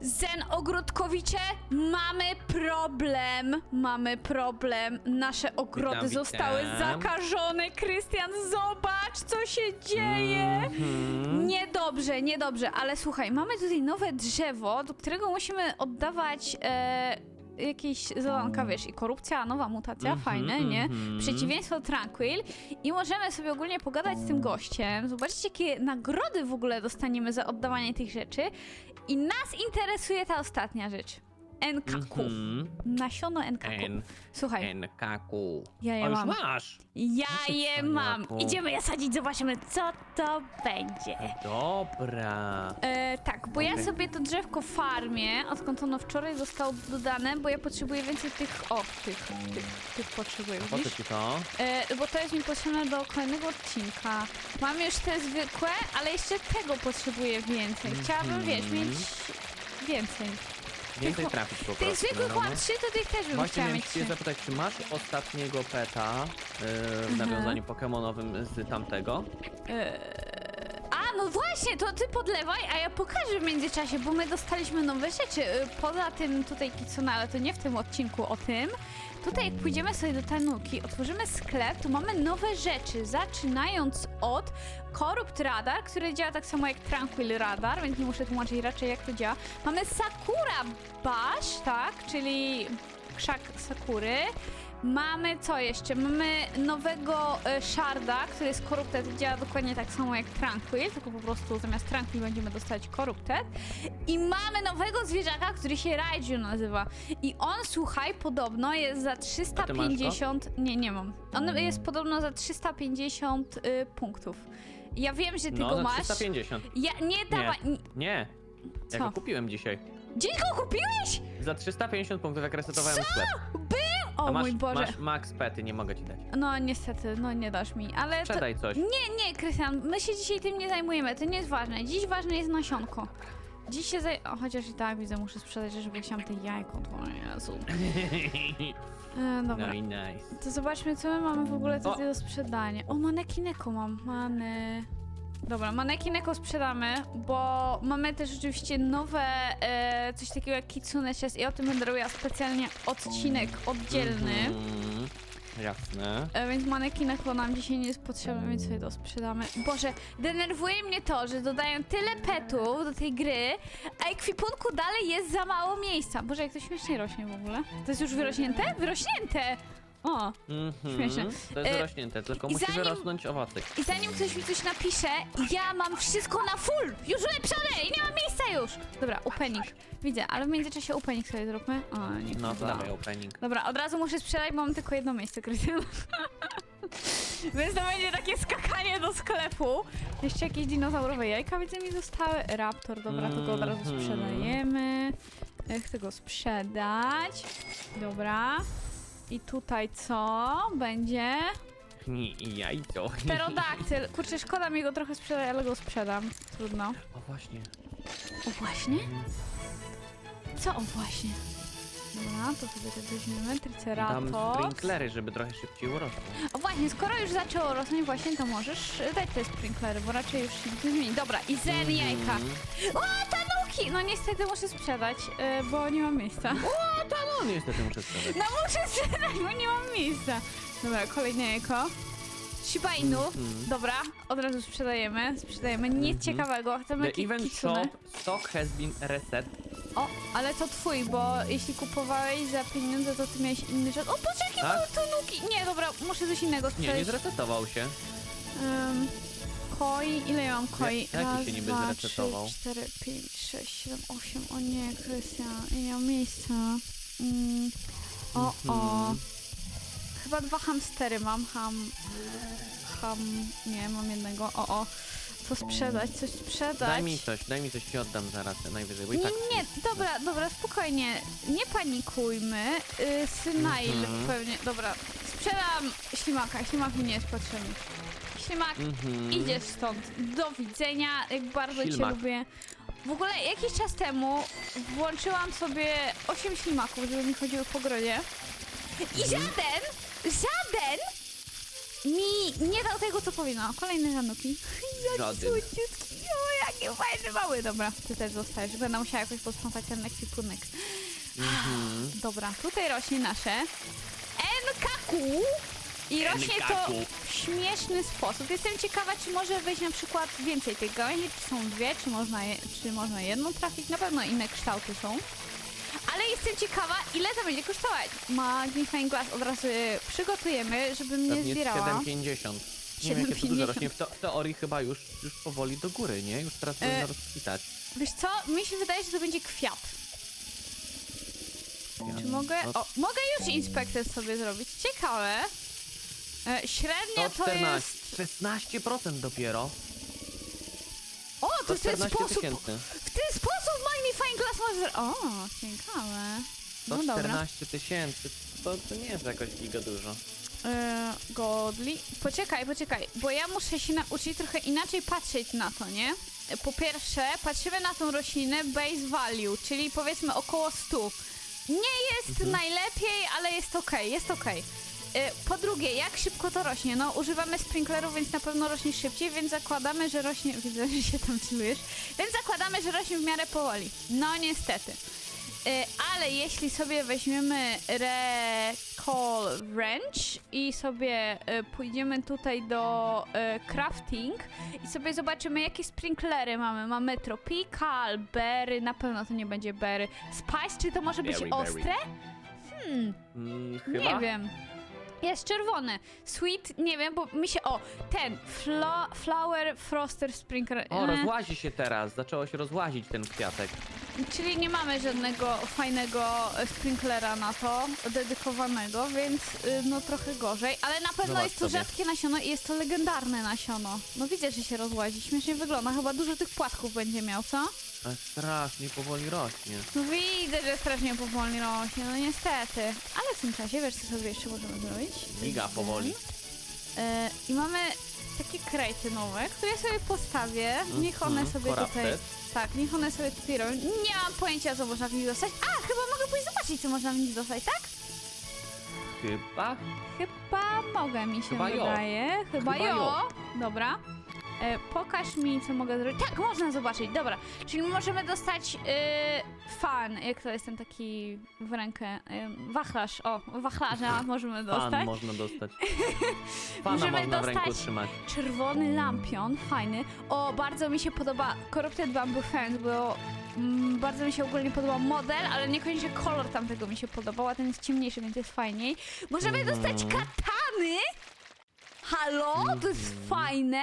Zen Ogródkowicze, mamy problem. Mamy problem. Nasze ogrody Witam, zostały witam. zakażone. Krystian, zobacz, co się dzieje. Mhm. Niedobrze, niedobrze, ale słuchaj, mamy tutaj nowe drzewo, do którego musimy oddawać e, jakieś zadanka, wiesz, i korupcja, nowa mutacja, Mhm, fajne, nie? mhm. Przeciwieństwo Tranquil i możemy sobie ogólnie pogadać z tym gościem, zobaczyć jakie nagrody w ogóle dostaniemy za oddawanie tych rzeczy i nas interesuje ta ostatnia rzecz. NKQ. Mhm. Nasiono NKQ. N, Słuchaj, NKQ. Ja je o, już mam. masz. ja je cwaniaku. mam. Idziemy je sadzić, zobaczymy co to będzie. Dobra. E, tak, bo ja Okej. sobie to drzewko farmię, odkąd ono wczoraj zostało dodane, bo ja potrzebuję więcej tych, o, tych, tych, tych potrzebuję, Po co widzisz? ci to? E, bo to jest mi potrzebne do kolejnego odcinka. Mam już te zwykłe, ale jeszcze tego potrzebuję więcej. Chciałabym, wiesz, Mhm. mieć więcej. Więcej trafić po prostu. Tych zwykłych wiadomo. mam trzy, to tych też bym Właśnie chciała miałem mieć cię trzy. zapytać, czy masz ostatniego peta yy, Mhm. w nawiązaniu pokemonowym z tamtego? A, no właśnie, to ty podlewaj, a ja pokażę w międzyczasie, bo my dostaliśmy nowe rzeczy. Y, Poza tym tutaj Kitsune, ale to nie w tym odcinku o tym. Tutaj jak pójdziemy sobie do Tanuki, otworzymy sklep, to mamy nowe rzeczy, zaczynając od Corrupt Radar, który działa tak samo jak Tranquil Radar, więc nie muszę tłumaczyć raczej jak to działa. Mamy Sakura Bash, tak, czyli krzak Sakury. Mamy co jeszcze? Mamy nowego e, Sharda, który jest Corrupted działa dokładnie tak samo jak Tranquil, tylko po prostu zamiast Tranquil będziemy dostać Corrupted. I mamy nowego zwierzaka, który się Raiju nazywa. I on, słuchaj, podobno jest za 350... Nie, nie mam. On jest podobno za 350 y, punktów. Ja wiem, że ty no, go za masz. 350. Ja nie dawaj. Nie. Nie. Ja Co? go kupiłem dzisiaj. Gdzieś go kupiłeś? Za 350 punktów, jak resetowałem sklep. Był! O A masz, mój Boże. masz max pety, nie mogę ci dać. No niestety, no nie dasz mi, ale to... Sprzedaj coś. Nie, nie, Krystian, my się dzisiaj tym nie zajmujemy, to nie jest ważne. Dziś ważne jest nasionko. Dziś się zaj... O, chociaż i tak widzę, muszę sprzedać, żeby chciałam te jajko. O Jezu. E, dobra, No i nice. to zobaczmy, co my mamy w ogóle tutaj O! do sprzedania. O, manekineko mam, many... Dobra, manekineko sprzedamy, bo mamy też oczywiście nowe, e, coś takiego jak Kitsune Chess i o tym będę robiła specjalnie odcinek oddzielny. Mhm. Jasne. E, Więc manekinek bo nam dzisiaj nie jest potrzebny, więc sobie to sprzedamy. Boże, denerwuje mnie to, że dodają tyle petów do tej gry, a ekwipunku dalej jest za mało miejsca. Boże, jak to śmiesznie rośnie w ogóle. To jest już wyrośnięte? Wyrośnięte! O, Mhm. Śmieszne. To jest E, wyrośnięte, tylko i musi zanim- wyrosnąć owocyk. i zanim ktoś mi coś napisze, ja mam wszystko na full! Już ulepszone i nie mam miejsca już! Dobra, opening. Widzę, ale w międzyczasie opening sobie zróbmy. O, nie No to dawaj opening. Dobra, od razu muszę sprzedać, bo mam tylko jedno miejsce, Krystian. Więc to będzie takie skakanie do sklepu. Jeszcze jakieś dinozaurowe jajka widzę mi zostały. Raptor, dobra, to go od razu Mhm. sprzedajemy. Ja Chcę go sprzedać. Dobra. I tutaj co będzie? I jajco. Pterodaktyl. Kurczę, szkoda mi go trochę sprzedać, ale go sprzedam. Trudno. O właśnie. O właśnie? Co o właśnie? Dobra, to sobie to weźmiemy. Dam Triceratops. sprinklery, żeby trochę szybciej urosło. O właśnie, skoro już zaczęło rosnąć właśnie, to możesz y, dać te sprinklery, bo raczej już się nic nie zmieni. Dobra, i zen jajka. Mhm. O, tanuki! No niestety muszę sprzedać, y, bo nie mam miejsca. No niestety muszę sprzedać. No muszę sprzedać, bo nie mam miejsca. Dobra, kolejne jajko. Shiba Inu. Mhm. Dobra, od razu sprzedajemy. Sprzedajemy nic ciekawego. Chcemy The event kitsune. shop stock has been reset. O, ale to twój, bo jeśli kupowałeś za pieniądze, to ty miałeś inny rzecz. O, patrz jakie Tak? tanuki! Nie, dobra, muszę coś innego Nie, sprzedać. nie zresetował się. Um, koi, ile ja mam koi? Jak- jaki się niby dwa, zresetował? cztery, pięć, sześć, siedem, osiem. O nie, Krystian, ja nie mam miejsca. Mm, o, o. Chyba dwa hamstery mam. Ham, ham, nie, mam jednego. O, o. Co sprzedać? Coś sprzedać? Daj mi coś, daj mi coś ci oddam zaraz, najwyżej, bo i Nie, tak... nie, dobra, dobra, spokojnie. Nie panikujmy. Yy, Synail Mhm. pewnie. Dobra, sprzedam ślimaka. Ślimak mi nie jest potrzebny. Ślimak, Mhm. idziesz stąd. Do widzenia. Jak bardzo cię Ślimak. lubię. W ogóle jakiś czas temu włączyłam sobie 8 ślimaków, żeby mi chodziły po grodzie. I Mhm. żaden, żaden mi nie dał tego, co powinno. Kolejne zanuki. Jaki Żaden. słodziutki. O, jakie fajny mały. Dobra, ty też zostajesz. Będę musiała jakoś posprzątać ten ekwipunek. Mhm. Dobra, tutaj rośnie nasze NKQ i rośnie to w śmieszny sposób. Jestem ciekawa, czy może wejść na przykład więcej tych gałęzi, czy są dwie, czy można, je, czy można jedną trafić. Na pewno inne kształty są. Ale jestem ciekawa, ile to będzie kosztować. Magnifying Glass od razu przygotujemy, żebym nie zbierała. 7,50. Nie wiem, jakie to 7,50. dużo rośnie. W, to, w teorii chyba już, już powoli do góry, nie? Już teraz powinno E, rozkwitać. Wiesz co, mi się wydaje, że to będzie kwiat. Czy mogę? no, O, mogę już inspekcję sobie zrobić. Ciekawe. E, Średnia to 114, jest... 16% dopiero. O, to w ten 114 sposób... tysięcy. W ten sposób Magnifying Glass może... O, ciekawe. No dobra. 114 tysięcy. To, to nie jest jakoś giga dużo. E, godli. Poczekaj, poczekaj, bo ja muszę się nauczyć trochę inaczej patrzeć na to, nie? E, Po pierwsze, patrzymy na tą roślinę base value, czyli powiedzmy około 100. Nie jest najlepiej, ale jest ok, jest ok. E, Po drugie, jak szybko to rośnie? No, używamy sprinklerów, więc na pewno rośnie szybciej, więc zakładamy, że rośnie. Widzę, że się tam celujesz. Więc zakładamy, że rośnie w miarę powoli. No, niestety. E, Ale jeśli sobie weźmiemy Recall Wrench i sobie e, pójdziemy tutaj do crafting i sobie zobaczymy jakie sprinklery mamy. Mamy Tropical, Berry, na pewno to nie będzie Berry. Spice, czy to może być Berry, berry. ostre? Hmm, Mm, chyba? nie wiem. Jest czerwony. Sweet, nie wiem, bo mi się... O, ten. Flo, flower Froster Sprinkler. O, e, rozłazi się teraz. Zaczęło się rozłazić ten kwiatek. Czyli nie mamy żadnego fajnego sprinklera na to, dedykowanego, więc y, no trochę gorzej. Ale na pewno Zobacz jest to sobie. rzadkie nasiono i jest to legendarne nasiono. No widzę, że się rozłazi, śmiesznie wygląda. Chyba dużo tych płatków będzie miał, co? Ale strasznie powoli rośnie. No widzę, że strasznie powoli rośnie, no niestety. Ale w tym czasie, wiesz co sobie jeszcze możemy zrobić? Giga powoli. E, I mamy takie krejty nowe, które ja sobie postawię. Niech one Mhm, sobie tutaj... Tak, niech one sobie tutaj robią. Nie mam pojęcia, co można w nich dostać. A, chyba mogę pójść zobaczyć, co można w nich dostać, tak? Chyba? Chyba mogę, mi się Chyba jo. wydaje. Chyba, Chyba jo. jo. Dobra. E, pokaż mi, co mogę zrobić. Tak, można zobaczyć, dobra. Czyli możemy dostać e, fan, jak to jest ten taki w rękę, e, wachlarz, o, wachlarza możemy dostać. Fan można dostać. Fana Możemy można w ręku dostać- trzymać. Czerwony lampion, fajny. O, bardzo mi się podoba Corrupted Bamboo Fence, bo mm, bardzo mi się ogólnie podoba model, ale niekoniecznie kolor tamtego mi się podobał, a ten jest ciemniejszy, więc jest fajniej. Możemy Mhm. dostać katany! Halo? To jest fajne!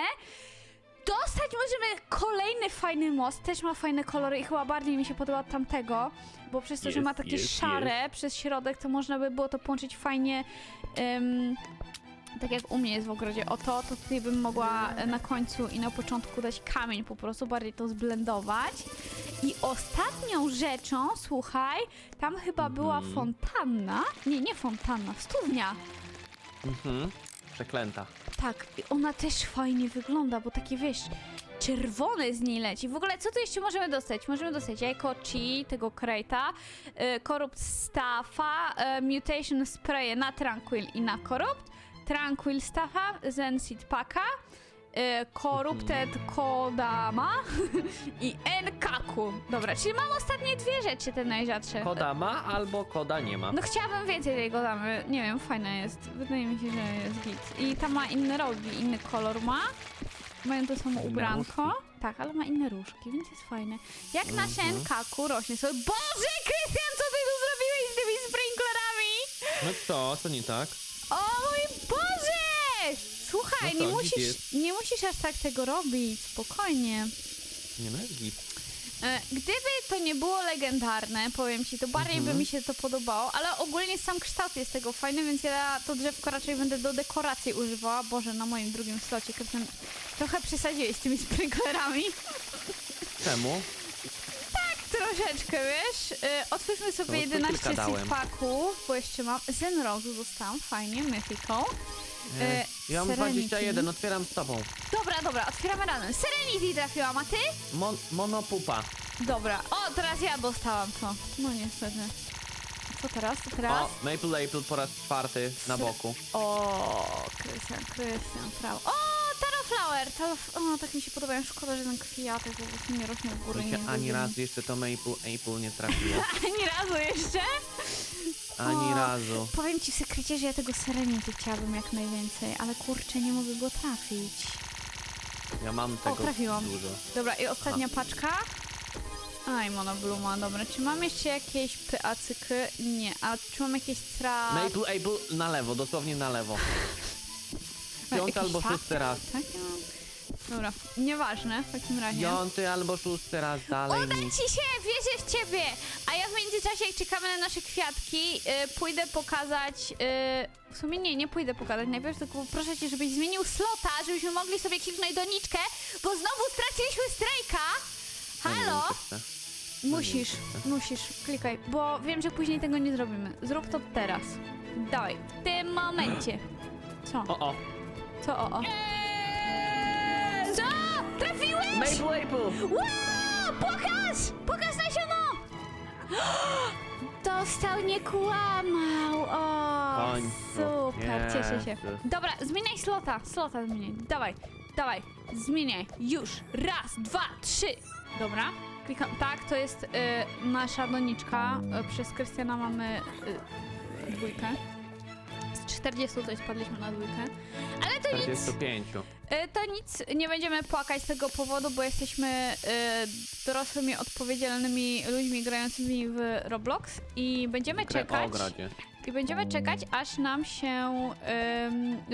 Dostać możemy kolejny fajny most, też ma fajne kolory i chyba bardziej mi się podoba od tamtego, bo przez to, że Jest, ma takie jest, szare przez środek, to można by było to połączyć fajnie em, tak jak u mnie jest w ogrodzie o to, to tutaj bym mogła e, na końcu i na początku dać kamień po prostu, bardziej to zblendować. I ostatnią rzeczą, słuchaj, tam chyba była Mhm. fontanna. Nie, nie fontanna, studnia. Mhm. Przeklęta. Tak, i ona też fajnie wygląda, bo takie wiesz, czerwone z niej leci. W ogóle co tu jeszcze możemy dostać? Możemy dostać jajko chi, tego krejta, y, Corrupt Staffa, y, Mutation Spray na Tranquil i na Corrupt, Tranquil Staffa, Zen Seed Packa, y, Corrupted Kodama i Enkaku. Dobra, czyli mam ostatnie dwie rzeczy, te najrzadsze. Koda ma albo koda nie ma. No chciałabym więcej tej godamy. Nie wiem, fajna jest. Wydaje mi się, że jest git. I ta ma inne rogi, inny kolor ma. Mają to samo Inne ubranko. Tak, ale ma inne różki, więc jest fajne. Jak Mhm. nasze NKK rośnie sobie. Boże, Krystian, co ty tu zrobiłeś z tymi sprinklerami? No co, co nie tak? O mój Boże! Słuchaj, No nie, musisz, nie musisz aż tak tego robić. Spokojnie. Nie git. E, Gdyby to nie było legendarne, powiem ci, to bardziej Mhm. by mi się to podobało, ale ogólnie sam kształt jest tego fajny, więc ja to drzewko raczej będę do dekoracji używała. Boże, na moim drugim slocie, Krystian, trochę przesadziłeś z tymi sprinklerami. Czemu? Troszeczkę, wiesz? E, otwórzmy sobie No, to 11 kilka dałem. paków, bo jeszcze mam. Zenrogu dostałam, fajnie, mythiką. E, E, ja mam Serenity. 21, otwieram z tobą. Dobra, dobra, otwieramy razem. Serenity trafiłam, a ty? Mon monopupa. Dobra. O, teraz ja dostałam to. No niestety. Co teraz? Co teraz? O, Maple Apple po raz czwarty na boku. O, Krystian, Krystian, prawo. O, Flower! To, o, tak mi się podobają. Szkoda, że ten kwiatek po prostu nie rośnie w górę. Nie się ani lubię. razu jeszcze to Maple Apple nie trafiło. Ani razu jeszcze? Ani O, razu. Powiem ci w sekrecie, że ja tego serenity chciałabym jak najwięcej, ale kurczę, nie mogę go trafić. Ja mam tego trafiłam. dużo. Dobra, i ostatnia paczka. Aj, monobluma, dobra. Czy mam jeszcze jakieś pyacyky? Nie. A czy mam jakieś tra... Maple Apple na lewo, dosłownie na lewo. A, Piąty albo tak? szósty raz. Tak? No. Dobra, nieważne w takim razie. Piąty albo szósty raz dalej Uda nic. ci się, wierzę w ciebie! A ja w międzyczasie, jak czekamy na nasze kwiatki, y, pójdę pokazać... Y, w sumie nie, nie pójdę pokazać najpierw, tylko proszę cię, żebyś zmienił slota, żebyśmy mogli sobie kliknąć doniczkę, bo znowu straciliśmy strajka! Halo? Musisz, musisz, klikaj, bo wiem, że później tego nie zrobimy. Zrób to teraz. Dawaj, w tym momencie. Co? O, o. Co o o? Co? Trafiłeś? Maple Apple! Wow! Pokaż! Pokaż nasiono! Dostał, nie kłamał! O, Końcu. super, cieszę się. Jezus. Dobra, zmieniaj slota, slota zmieniaj. Dawaj, dawaj, zmieniaj. Już. Raz, dwa, trzy. Dobra. Klikam. Tak, to jest y, nasza doniczka. Y, przez Krystiana mamy y, dwójkę. Z 40 coś spadliśmy na dwójkę. Ale to nic. 45. Y, To nic, nie będziemy płakać z tego powodu, bo jesteśmy y, dorosłymi, odpowiedzialnymi ludźmi grającymi w Roblox i będziemy Grę o czekać. ogrodzie. I będziemy czekać, aż nam się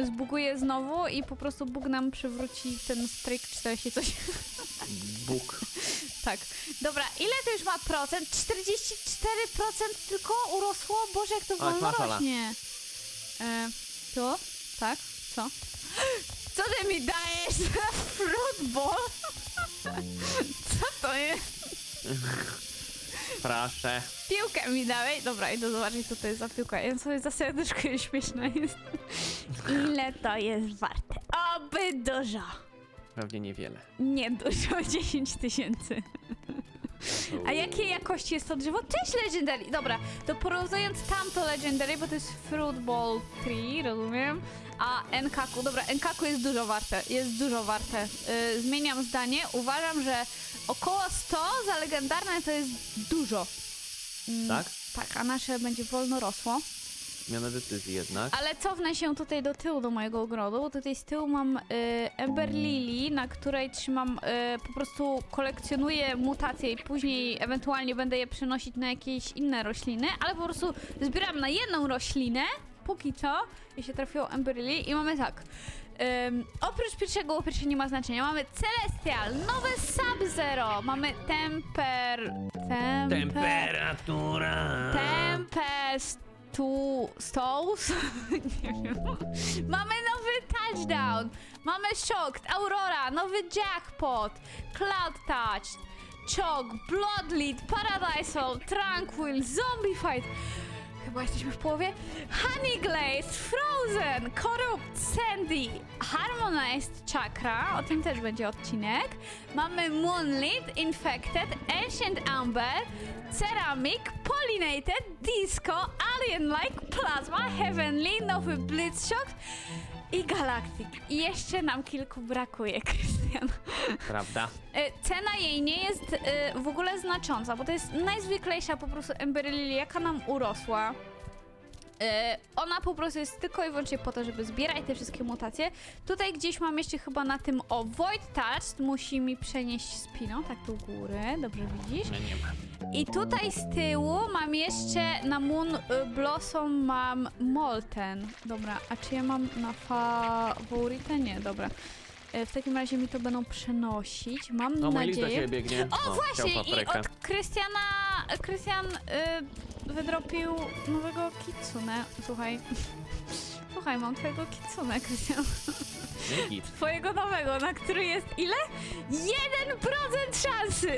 zbuguje znowu i po prostu Bóg nam przywróci ten stryk 40 coś. Bóg. tak. Dobra, ile to już ma procent? 44% tylko urosło? Boże, jak to Chodź, wolno rośnie. E, to? Tak? Co? Co ty mi dajesz? Fruit ball? Co to jest? Proszę. Piłkę mi dałeś? Dobra, idę zobaczyć, co to jest za piłka. Ja sobie za serduszko śmieszna jest. Ile to jest warte? Oby dużo. Pewnie niewiele. Nie dużo, 10 tysięcy. A jakiej jakości jest to drzewo? Też Legendary! Dobra, to porównując tamto Legendary, bo to jest Fruit Ball 3, rozumiem, a Enkaku, dobra, Enkaku jest dużo warte, jest dużo warte. Yy, zmieniam zdanie, uważam, że około 100 za legendarne to jest dużo. Mm, Tak? Tak, a nasze będzie wolno rosło. Zmiana decyzji jednak. Ale cofnę się tutaj do tyłu, do mojego ogrodu, bo tutaj z tyłu mam y, Ember Lily, na której trzymam, y, po prostu kolekcjonuję mutacje i później ewentualnie będę je przenosić na jakieś inne rośliny, ale po prostu zbieram na jedną roślinę, póki co, i się trafiło Ember Lily i mamy tak. Ym, oprócz pierwszego, pierwsze nie ma znaczenia, mamy Celestial, nowe Sub-Zero, mamy Temper... Temper... Temperatura. Tempest tu Stones? nie wiem. Mamy nowy touchdown. Mamy Shocked, Aurora, nowy Jackpot, Cloud Touch, Chok, Bloodlead, Paradise Hole, Tranquil, Zombie Fight. Chyba jesteśmy w połowie. Honey Glaze, Frozen, Corrupt, Sandy, Harmonized Chakra, o tym też będzie odcinek. Mamy Moonlit, Infected, Ancient Amber, Ceramic, Pollinated, Disco, Alien-like, Plasma, Heavenly, nowy Blitzshock i Galactic. I jeszcze nam kilku brakuje, Krystian. Prawda? E, Cena jej nie jest e, w ogóle znacząca, bo to jest najzwyklejsza po prostu Ember Lily, jaka nam urosła. E, Ona po prostu jest tylko i wyłącznie po to, żeby zbierać te wszystkie mutacje. Tutaj gdzieś mam jeszcze chyba na tym o Void Touch, musi mi przenieść spino, tak do góry, dobrze widzisz? Nie, nie ma. I tutaj z tyłu mam jeszcze na Moon y, Blossom mam Molten. Dobra, a czy ja mam na faworytę? Nie, dobra. E, W takim razie mi to będą przenosić. Mam No mój list do nadzieję. ciebie biegnie. O, właśnie! I od Krystiana. Krystian y, wydropił nowego kitsune. Słuchaj. Słuchaj, mam twojego kitsune, Krystian. Git. Twojego nowego, na który jest ile? 1% szansy,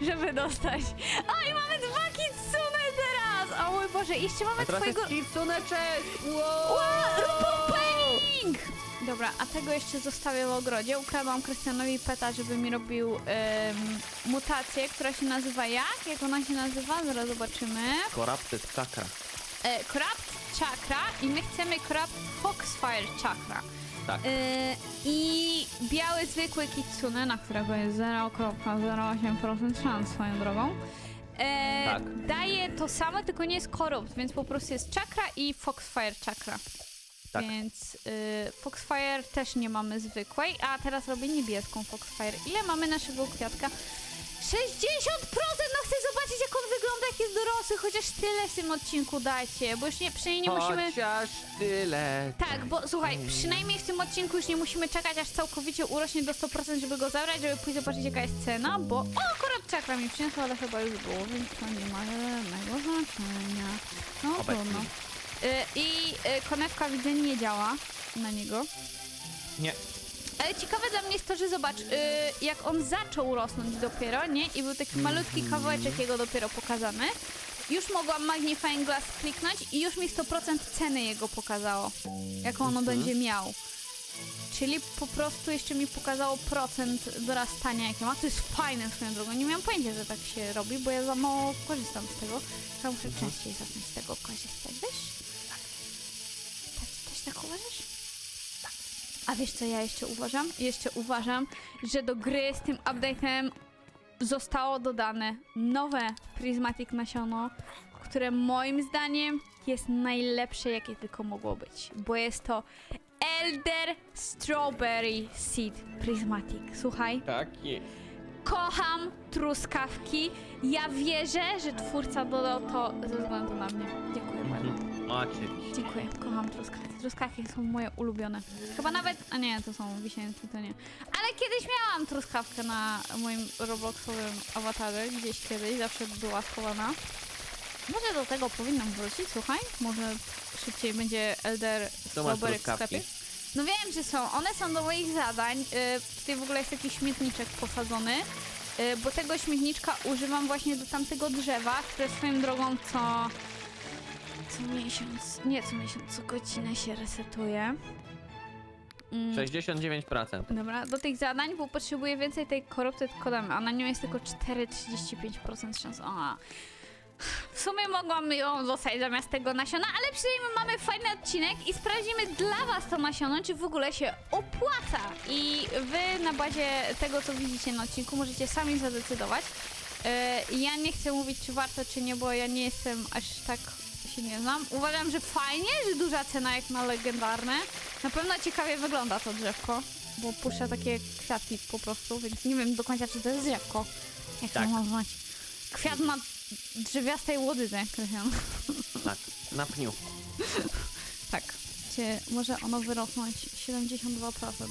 żeby dostać. O, i mamy dwa kitsune teraz! O mój Boże, jeszcze mamy A teraz twojego... jest Kitsune, cześć! Wow, Rupopening! Dobra, a tego jeszcze zostawię w ogrodzie. Ukradłam Krystianowi peta, żeby mi robił em, mutację, która się nazywa jak? Jak ona się nazywa? Zaraz zobaczymy. Corrupted Chakra. E, Corrupt Chakra i my chcemy Corrupt Foxfire Chakra. Tak. Yy, I biały zwykły kitsune, na którego jest 0,08% szans swoją drogą. E, Tak. Daje to samo, tylko nie jest korupt, więc po prostu jest czakra i Foxfire czakra. Tak. Więc y, Foxfire też nie mamy zwykłej, a teraz robię niebieską Foxfire. Ile mamy naszego kwiatka? 60%! No chcę zobaczyć jak on wygląda, jak jest dorosły, chociaż tyle w tym odcinku dajcie, bo już nie, przynajmniej nie musimy... Chociaż tyle. Tak, bo słuchaj, przynajmniej w tym odcinku już nie musimy czekać, aż całkowicie urośnie do 100%, żeby go zabrać, żeby pójść zobaczyć jaka jest cena, bo... O, akurat czakra mi przyniosła, ale chyba już było, więc to nie ma żadnego znaczenia. No Obecnie. trudno. Konewka widzę nie działa na niego. Nie. Ale ciekawe dla mnie jest to, że zobacz, y, jak on zaczął rosnąć dopiero, nie? I był taki malutki kawałeczek jego dopiero pokazany. Już mogłam Magnifying Glass kliknąć i już mi 100% ceny jego pokazało. Jaką ono Mhm. będzie miał. Czyli po prostu jeszcze mi pokazało procent dorastania jakie ma. To jest fajne swoją drogą. Nie miałam pojęcia, że tak się robi, bo ja za mało korzystam z tego. Ja muszę Mhm. częściej zacząć z tego korzystać, Tak? A wiesz co ja jeszcze uważam? Jeszcze uważam, że do gry z tym update'em zostało dodane nowe Prismatic nasiono, które moim zdaniem jest najlepsze jakie tylko mogło być, bo jest to Elder Strawberry Seed Prismatic. Słuchaj, Tak jest. kocham truskawki. Ja wierzę, że twórca dodał to ze względu na mnie. Dziękuję bardzo. Mhm. Oczywiście. Dziękuję, kocham truskawki. Truskawki są moje ulubione. Chyba nawet, a nie, to są wisienki, to nie. Ale kiedyś miałam truskawkę na moim robloxowym awatarze, gdzieś kiedyś, zawsze była schowana. Może do tego powinnam wrócić, słuchaj. Może szybciej będzie Elder Strawberry w sklepie. No wiem, że są. One są do moich zadań. Yy, tutaj w ogóle jest taki śmietniczek posadzony. Yy, bo tego śmietniczka używam właśnie do tamtego drzewa, które swoją drogą co co miesiąc, nie co miesiąc, co godzinę się resetuje. Mm, 69%. Dobra, do tych zadań, bo potrzebuję więcej tej korupty, tylko damy, a na nią jest tylko 4,35% szans. O. W sumie mogłam ją dostać zamiast tego nasiona, ale przynajmniej mamy fajny odcinek i sprawdzimy dla was to nasiono, czy w ogóle się opłaca. I wy na bazie tego, co widzicie na odcinku, możecie sami zadecydować. Yy, ja nie chcę mówić, czy warto, czy nie, bo ja nie jestem aż tak się nie znam. Uważam, że fajnie, że duża cena jak na legendarne. Na pewno ciekawie wygląda to drzewko, bo puszcza takie kwiatki po prostu, więc nie wiem do końca, czy to jest drzewko. Jak Tak. to nazwać? Kwiat na drzewiastej łodydze, Krystian. Tak. Na pniu. Tak. Czy może ono wyrosnąć 72%?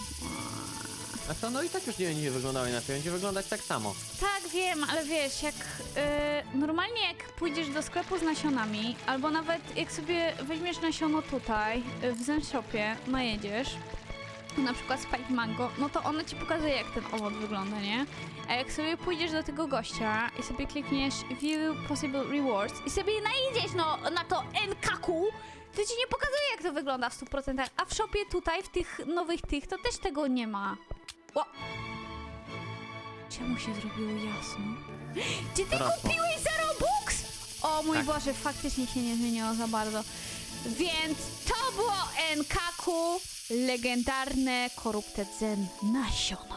A co, no i tak już nie będzie wyglądało inaczej. Będzie wyglądać tak samo. Tak, wiem, ale wiesz, jak y, normalnie jak pójdziesz do sklepu z nasionami, albo nawet jak sobie weźmiesz nasiono tutaj, y, w Zenshopie, najedziesz, na przykład Spike Mango, no to ono ci pokazuje, jak ten owoc wygląda, nie? A jak sobie pójdziesz do tego gościa i sobie klikniesz View Possible Rewards i sobie najedziesz no, na to NKQ, to ci nie pokazuje, jak to wygląda w 100%, a w shopie tutaj, w tych nowych tych, to też tego nie ma. O! Czemu się zrobiło jasno? Czy ty Rosło. kupiłeś za Robux? O mój Tak. Boże, faktycznie się nie zmieniło za bardzo. Więc to było NKQ legendarne Corrupted Zen nasiono.